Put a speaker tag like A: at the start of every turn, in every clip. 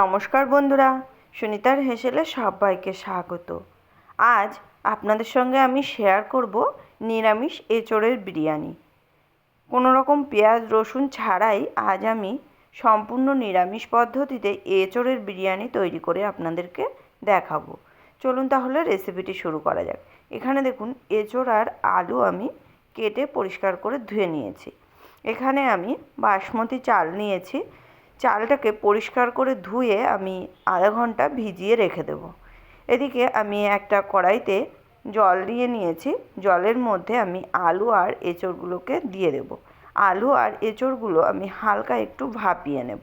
A: নমস্কার বন্ধুরা, সুনিতার হেসেলে সবাইকে স্বাগত। আজ আপনাদের সঙ্গে আমি শেয়ার করব নিরামিষ এঁচোড়ের বিরিয়ানি। কোনো রকম পেঁয়াজ, রসুন ছাড়াই আজ আমি সম্পূর্ণ নিরামিষ পদ্ধতিতে এঁচোড়ের বিরিয়ানি তৈরি করে আপনাদেরকে দেখাবো। চলুন তাহলে রেসিপিটি শুরু করা যাক। এখানে দেখুন, এঁচোড় আর আলু আমি কেটে পরিষ্কার করে ধুয়ে নিয়েছি। এখানে আমি বাসমতি চাল নিয়েছি চালটাকে পরিষ্কার করে ধুয়ে আমি আধা ঘণ্টা ভিজিয়ে রেখে দেবো। এদিকে আমি একটা কড়াইতে জল দিয়ে নিয়েছি। জলের মধ্যে আমি আলু আর এঁচোড়গুলোকে দিয়ে দেব। আলু আর এঁচোড়গুলো আমি হালকা একটু ভাপিয়ে নেব।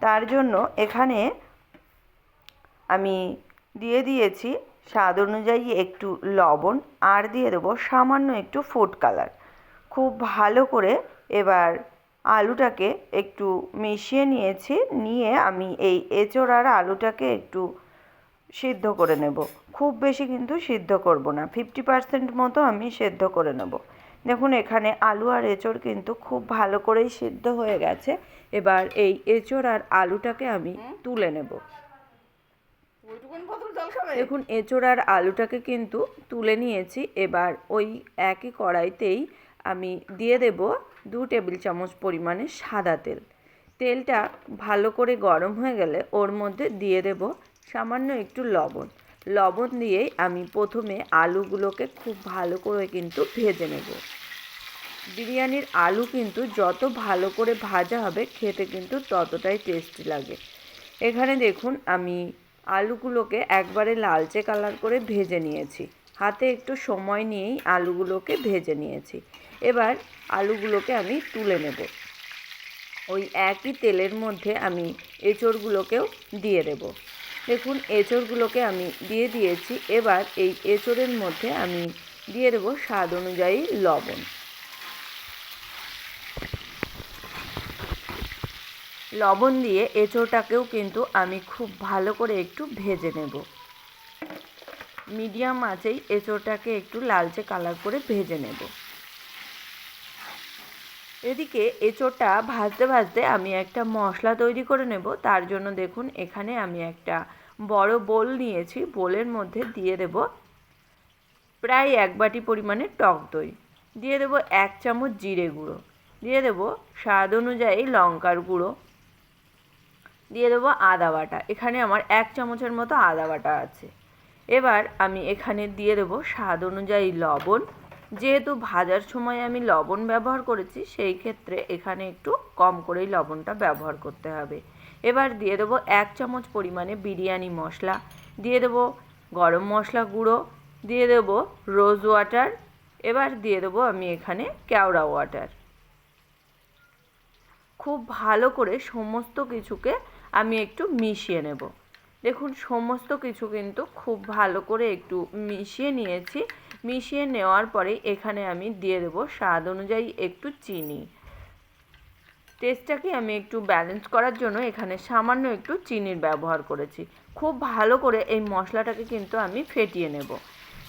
A: তার জন্য এখানে আমি দিয়ে দিয়েছি স্বাদ অনুযায়ী একটু লবণ আর দিয়ে দেবো সামান্য একটু ফুড কালার। খুব ভালো করে এবার আলুটাকে একটু মিশিয়ে নিয়েছি নিয়ে আমি এই এঁচোড় আর আলুটাকে একটু সিদ্ধ করে নেব। খুব বেশি কিন্তু সিদ্ধ করব না ফিফটি পার্সেন্ট মতো আমি সেদ্ধ করে নেব। দেখুন এখানে আলু আর এঁচোড় কিন্তু খুব ভালো করেই সিদ্ধ হয়ে গেছে। এবার এই এঁচোড় আর আলুটাকে আমি তুলে নেব। দেখুন এঁচোড় আর আলুটাকে কিন্তু তুলে নিয়েছি। এবার ওই একই কড়াইতেই আমি দিয়ে দেব দু টেবিল চামচ পরিমাণে সাদা তেল। তেলটা ভালো করে গরম হয়ে গেলে ওর মধ্যে দিয়ে দেব সামান্য একটু লবণ। লবণ দিয়েই আমি প্রথমে আলুগুলোকে খুব ভালো করে কিন্তু ভেজে নেব। বিরিয়ানির আলু কিন্তু যত ভালো করে ভাজা হবে, খেতে কিন্তু ততটাই টেস্টি লাগে। এখানে দেখুন, আমি আলুগুলোকে একবারে লালচে কালার করে ভেজে নিয়েছি। হাতে একটু সময় নিয়েই আলুগুলোকে ভেজে নিয়েছি। এবার আলুগুলোকে আমি তুলে নেব। ওই একই তেলের মধ্যে আমি এঁচড়গুলোকেও দিয়ে দেব। দেখুন, এঁচড়গুলোকে আমি দিয়ে দিয়েছি। এবার এই এঁচড়ের মধ্যে আমি দিয়ে দেবো স্বাদ অনুযায়ী লবণ। লবণ দিয়ে এঁচোড়টাকেও কিন্তু আমি খুব ভালো করে একটু ভেজে নেব। মিডিয়াম আঁচেই এঁচোড়টাকে একটু লালচে কালার করে ভেজে নেব। এদিকে এঁচোড়টা ভাজতে ভাজতে আমি একটা মশলা তৈরি করে নেব। তার জন্য দেখুন, এখানে আমি একটা বড় বোল নিয়েছি। বোলের মধ্যে দিয়ে দেব প্রায় এক বাটি পরিমাণে টক দই। দিয়ে দেব এক চামচ জিরে গুঁড়ো। দিয়ে দেব স্বাদ অনুযায়ী লঙ্কার গুঁড়ো। দিয়ে দেবো আদা বাটা। এখানে আমার এক চামচের মতো আদা বাটা আছে। এবার আমি এখানে দিয়ে দেবো স্বাদ অনুযায়ী লবণ। যেহেতু ভাজার সময় আমি লবণ ব্যবহার করেছি, সেই ক্ষেত্রে এখানে একটু কম করেই লবণটা ব্যবহার করতে হবে। এবার দিয়ে দেবো এক চামচ পরিমাণে বিরিয়ানি মশলা। দিয়ে দেবো গরম মশলা গুঁড়ো। দিয়ে দেবো রোজ ওয়াটার। এবার দিয়ে দেবো আমি এখানে কেওড়া ওয়াটার। খুব ভালো করে সমস্ত কিছুকে আমি একটু মিশিয়ে নেব। দেখুন, সমস্ত কিছু কিন্তু খুব ভালো করে একটু মিশিয়ে নিয়েছি। মিশিয়ে নেওয়ার পরে এখানে আমি দিয়ে দেবো স্বাদ অনুযায়ী একটু চিনি। টেস্টটাকে আমি একটু ব্যালেন্স করার জন্য এখানে সামান্য একটু চিনির ব্যবহার করেছি। খুব ভালো করে এই মশলাটাকে কিন্তু আমি ফেটিয়ে নেব।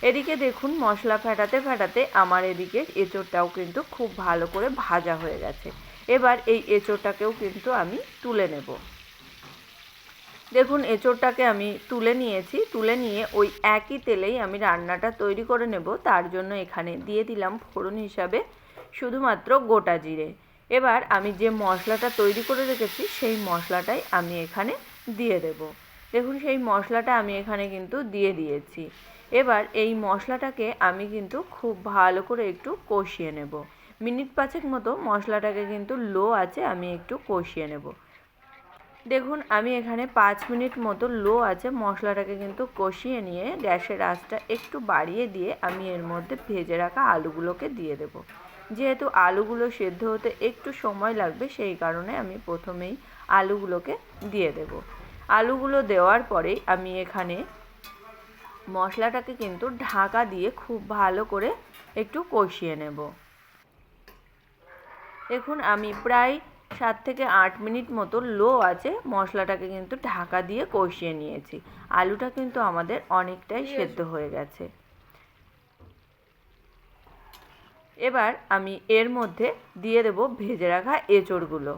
A: এদিকে দেখুন মশলা ফেটাতে ফেটাতে আমার এদিকে এঁচোড়টাও কিন্তু খুব ভালো করে ভাজা হয়ে গেছে। এবার এই এঁচোড়টাকেও কিন্তু আমি তুলে নেব। দেখুন, এঁচোড়টাকে আমি তুলে নিয়েছি। তুলে নিয়ে ওই একই তেলেই আমি রান্নাটা তৈরি করে নেব। তার জন্য এখানে দিয়ে দিলাম ফোড়ন হিসাবে শুধুমাত্র গোটা জিরে। এবার আমি যে মশলাটা তৈরি করে রেখেছি, সেই মশলাটাই আমি এখানে দিয়ে দেব। দেখুন, সেই মশলাটা আমি এখানে কিন্তু দিয়ে দিয়েছি। এবার এই মশলাটাকে আমি কিন্তু খুব ভালো করে একটু কষিয়ে নেব। মিনিট পাঁচেক মতো মশলাটাকে কিন্তু লো আছে আমি একটু কষিয়ে নেব। দেখুন, আমি এখানে পাঁচ মিনিট মতো লো আছে, মশলাটাকে কিন্তু কষিয়ে নিয়ে গ্যাসের আঁচটা একটু বাড়িয়ে দিয়ে আমি এর মধ্যে ভেজে রাখা আলুগুলোকে দিয়ে দেব। যেহেতু আলুগুলো সেদ্ধ হতে একটু সময় লাগবে, সেই কারণে আমি প্রথমেই আলুগুলোকে দিয়ে দেব। আলুগুলো দেওয়ার পরেই আমি এখানে মশলাটাকে কিন্তু ঢাকা দিয়ে খুব ভালো করে একটু কষিয়ে নেব। দেখুন, আমি প্রায় সাত থেকে আট মিনিট মতো লো আছে মশলাটাকে কিন্তু ঢাকা দিয়ে কষিয়ে নিয়েছি। আলুটা কিন্তু আমাদের অনেকটাই সেদ্ধ হয়ে গেছে। এবার আমি এর মধ্যে দিয়ে দেব ভেজে রাখা এঁচড়গুলো।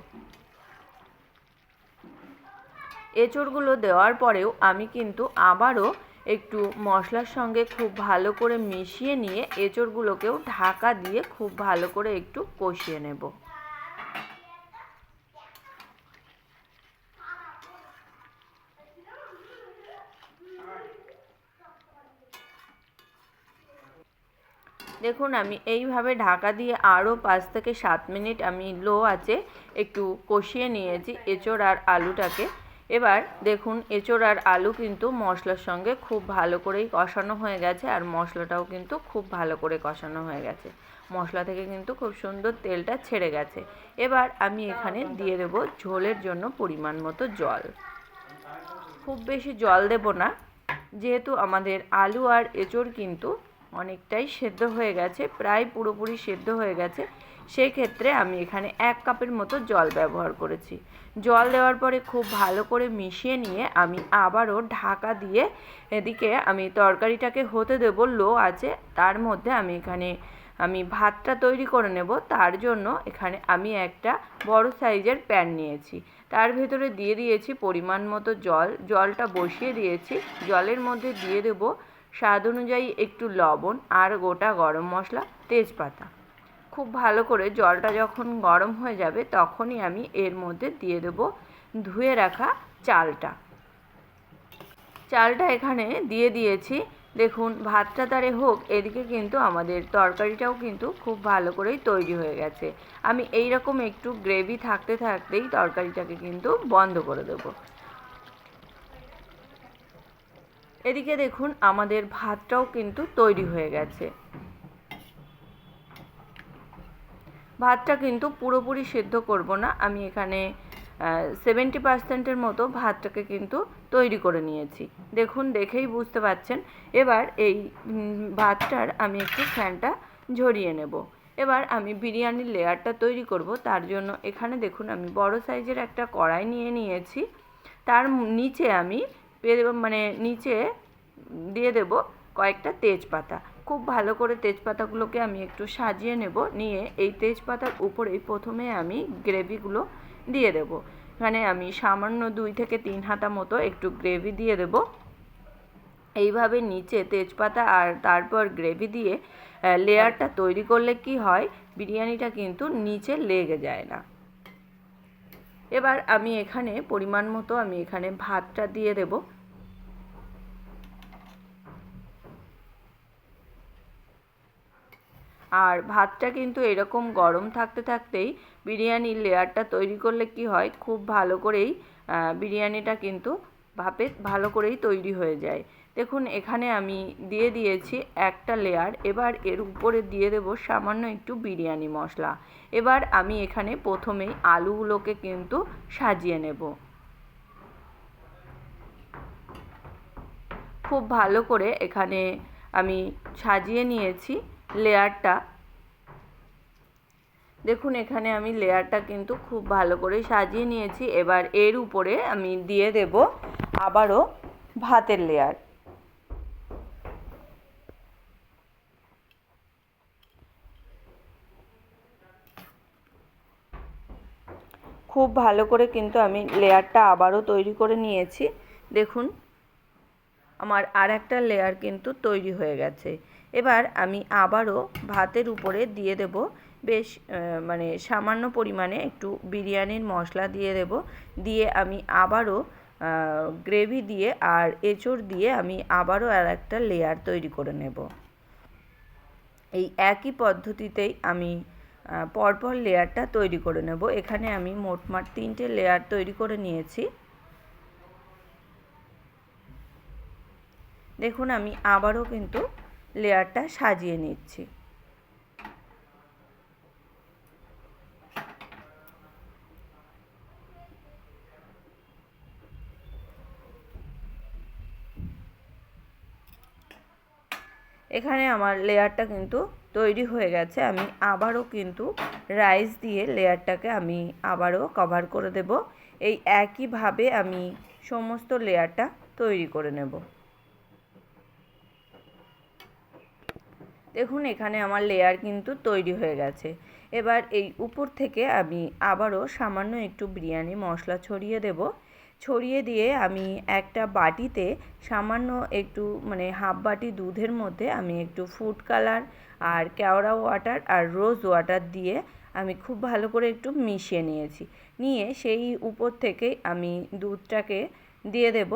A: এঁচড়গুলো দেওয়ার পরেও আমি কিন্তু আবারও একটু মশলার সঙ্গে খুব ভালো করে মিশিয়ে নিয়ে এঁচড়গুলোকেও ঢাকা দিয়ে খুব ভালো করে একটু কষিয়ে নেব। দেখুন, আমি এইভাবে ঢাকা দিয়ে আরও পাঁচ থেকে সাত মিনিট আমি লো আছে একটু কষিয়ে নিয়েছি এঁচড় আর আলুটাকে। এবার দেখুন, এঁচড় আর আলু কিন্তু মশলার সঙ্গে খুব ভালো করেই কষানো হয়ে গেছে আর মশলাটাও কিন্তু খুব ভালো করে কষানো হয়ে গেছে। মশলা থেকে কিন্তু খুব সুন্দর তেলটা ছেড়ে গেছে। এবার আমি এখানে দিয়ে দেবো ঝোলের জন্য পরিমাণ মতো জল। খুব বেশি জল দেব না, যেহেতু আমাদের আলু আর এঁচড় কিন্তু অনেকটাই সেদ্ধ হয়ে গেছে, প্রায় পুরোপুরি সেদ্ধ হয়ে গেছে। সেই ক্ষেত্রে আমি এখানে এক কাপের মতো জল ব্যবহার করেছি। জল দেওয়ার পরে খুব ভালো করে মিশিয়ে নিয়ে আমি আবারও ঢাকা দিয়ে এদিকে আমি তরকারিটাকে হতে দেব, লো আছে। তার মধ্যে আমি এখানে আমি ভাতটা তৈরি করে নেব। তার জন্য এখানে আমি একটা বড় সাইজের প্যান নিয়েছি। তার ভেতরে দিয়ে দিয়েছি পরিমাণ মতো জল। জলটা বসিয়ে দিয়েছি। জলের মধ্যে দিয়ে দেব স্বাদ অনুযায়ী একটু লবণ আর গোটা গরম মশলা তেজপাতা। খুব ভালো করে জলটা যখন গরম হয়ে যাবে তখনই আমি এর মধ্যে দিয়ে দেব ধুয়ে রাখা চালটা। চালটা এখানে দিয়ে দিয়েছি। দেখুন, ভাতটা তারে হোক, এদিকে কিন্তু আমাদের তরকারিটাও কিন্তু খুব ভালো করেই তৈরি হয়ে গেছে। আমি এই রকম একটু গ্রেভি থাকতে থাকতেই তরকারিটাকে কিন্তু বন্ধ করে দেব। এদিকে দেখুন, আমাদের ভাতটাও কিন্তু তৈরি হয়ে গেছে। ভাতটা কিন্তু পুরোপুরি সেদ্ধ করব না। আমি এখানে সেভেন্টি পার্সেন্টের মতো ভাতটাকে কিন্তু তৈরি করে নিয়েছি। দেখুন, দেখেই বুঝতে পাচ্ছেন। এবার এই ভাতটার আমি একটু ফ্যানটা ঝরিয়ে নেব। এবার আমি বিরিয়ানির লেয়ারটা তৈরি করব। তার জন্য এখানে দেখুন, আমি বড় সাইজের একটা কড়াই নিয়ে নিয়েছি। তার নিচে আমি মানে নিচে দিয়ে দেব কয়েকটা তেজপাতা। খুব ভালো করে তেজপাতাগুলোকে আমি একটু সাজিয়ে নেব, নিয়ে এই তেজপাতার উপরেই প্রথমে আমি গ্রেভিগুলো দিয়ে দেব। এখানে আমি সামান্য দুই থেকে তিন হাতা মতো একটু গ্রেভি দিয়ে দেব। এইভাবে নিচে তেজপাতা আর তারপর গ্রেভি দিয়ে লেয়ারটা তৈরি করলে কি হয়, বিরিয়ানিটা কিন্তু নিচে লেগে যায় না। এবার আমি এখানে পরিমাণ মতো আমি এখানে ভাতটা দিয়ে দেবো। আর ভাতটা কিন্তু এরকম গরম থাকতে থাকতেই বিরিয়ানির লেয়ারটা তৈরি করলে কি হয়, খুব ভালো করেই বিরিয়ানিটা কিন্তু ভাপে ভালো করেই তৈরি হয়ে যায়। দেখুন, এখানে আমি দিয়ে দিয়েছি একটা লেয়ার এবার এর উপরে দিয়ে দেব সামান্য একটু বিরিয়ানি মশলা। এবার আমি এখানে প্রথমেই আলুগুলোকে কিন্তু সাজিয়ে নেব। খুব ভালো করে এখানে আমি সাজিয়ে নিয়েছি লেয়ারটা। দেখুন, এখানে আমি লেয়ারটা কিন্তু খুব ভালো করে সাজিয়ে নিয়েছি। এবার এর উপরে আমি দিয়ে দেব আবারও ভাতের লেয়ার। খুব ভালো করে কিন্তু আমি লেয়ারটা আবারও তৈরি করে নিয়েছি। দেখুন, আমার আর একটা লেয়ার কিন্তু তৈরি হয়ে গেছে। এবার আমি আবারও ভাতের উপরে দিয়ে দেব। বেশ মানে সামান্য পরিমাণে একটু বিরিয়ানির মশলা দিয়ে দেব। দিয়ে আমি আবারও গ্রেভি দিয়ে আর এঁচড় দিয়ে আমি আবারও আর একটা লেয়ার তৈরি করে নেব। এই একই পদ্ধতিতেই আমি পরপর লেয়ারটা তৈরি করে নেব। এখানে আমি মোটমাট তিনটে লেয়ার তৈরি করে নিয়েছি। দেখুন, আমি আবারও কিন্তু লেয়ারটা সাজিয়ে নিচ্ছি। এখানে আমার লেয়ারটা কিন্তু তৈরি হয়ে গেছে। আমি আবারও কিন্তু রাইস দিয়ে লেয়ারটাকে আমি আবারও কভার করে দেব। এই একইভাবে আমি সমস্ত লেয়ারটা তৈরি করে নেব। দেখুন, এখানে আমার লেয়ার কিন্তু তৈরি হয়ে গেছে। এবার এই উপর থেকে আমি আবারও সামান্য একটু বিরিয়ানি মশলা ছড়িয়ে দেব। ছড়িয়ে দিয়ে আমি একটা বাটিতে সামান্য একটু মানে হাফ বাটি দুধের মধ্যে আমি একটু ফুড কালার আর কেওড়া ওয়াটার আর রোজ ওয়াটার দিয়ে আমি খুব ভালো করে একটু মিশিয়ে নিয়েছি। নিয়ে সেই উপর থেকে আমি দুধটাকে দিয়ে দেব।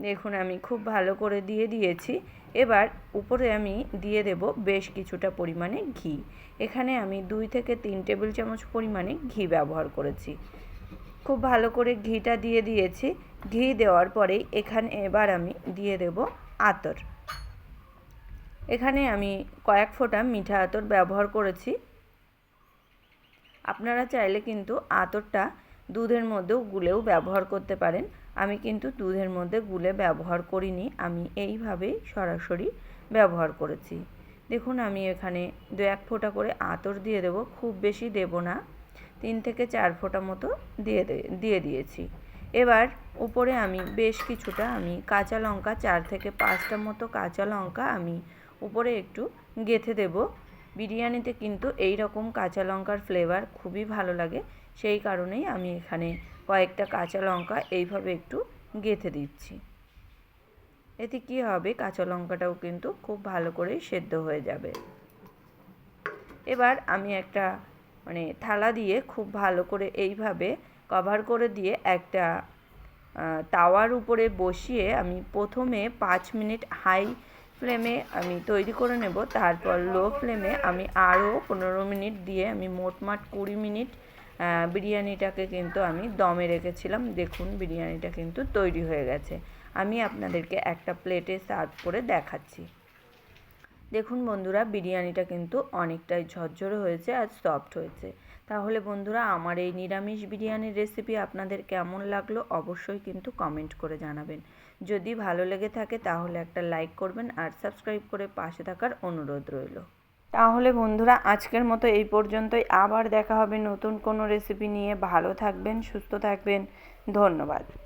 A: দেখুন, আমি খুব ভালো করে দিয়ে দিয়েছি। এবার উপরে আমি দিয়ে দেব বেশ কিছুটা পরিমাণে ঘি। এখানে আমি দুই থেকে তিন টেবিল চামচ পরিমাণে ঘি ব্যবহার করেছি। খুব ভালো করে ঘিটা দিয়ে দিয়েছি। ঘি দেওয়ার পরে এখানে এবার আমি দিয়ে দেব আতর। এখানে আমি কয়েক ফোঁটা মিঠা আতর ব্যবহার করেছি। আপনারা চাইলে কিন্তু আতরটা দুধের মধ্যেও গুলেও ব্যবহার করতে পারেন। আমি কিন্তু দুধের মধ্যে গুলে ব্যবহার করিনি, আমি এইভাবেই সরাসরি ব্যবহার করেছি। দেখুন, আমি এখানে দু এক ফোঁটা করে আতর দিয়ে দেব, খুব বেশি দেব না। তিন থেকে চার ফোঁটা মতো দিয়ে দিয়ে দিয়েছি। এবার উপরে আমি বেশ কিছুটা, আমি কাঁচা লঙ্কা, চার থেকে পাঁচটা মতো কাঁচা লঙ্কা আমি উপরে একটু গেঁথে দেব। বিরিয়ানিতে কিন্তু এই রকম কাঁচা লঙ্কার ফ্লেভার খুবই ভালো লাগে। সেই কারণেই আমি এখানে কয়েকটা কাঁচা লঙ্কা এইভাবে একটু গেঁথে দিচ্ছি। এতে কি হবে? কাঁচা লঙ্কাটাও কিন্তু খুব ভালো করে সেদ্ধ হয়ে যাবে। এবার আমি একটা মানে থালা দিয়ে খুব ভালো করে এইভাবে কভার করে দিয়ে একটা তাওয়ার উপরে বসিয়ে আমি প্রথমে পাঁচ মিনিট হাই ফ্লেমে আমি তৈরি করে নেব। তারপর লো ফ্লেমে আমি আরও পনেরো মিনিট দিয়ে আমি মোটমাট কুড়ি মিনিট বিরিয়ানিটাকে কিন্তু আমি দমে রেখেছিলাম। দেখুন, বিরিয়ানিটা কিন্তু তৈরি হয়ে গেছে। আমি আপনাদেরকে একটা প্লেটে সার্ভ করে দেখাচ্ছি। দেখুন বন্ধুরা, বিরিয়ানিটা কিন্তু অনেকটাই ঝরঝরে হয়েছে আর সফট হয়েছে। তাহলে বন্ধুরা, আমার এই নিরামিষ বিরিয়ানির রেসিপি আপনাদের কেমন লাগল অবশ্যই কিন্তু কমেন্ট করে জানাবেন। যদি ভালো লেগে থাকে তাহলে একটা লাইক করবেন আর সাবস্ক্রাইব করে পাশে থাকার অনুরোধ রইল। তাহলে বন্ধুরা, আজকের মতো এই পর্যন্তই। আবার দেখা হবে নতুন কোনো রেসিপি নিয়ে। ভালো থাকবেন, সুস্থ থাকবেন। ধন্যবাদ।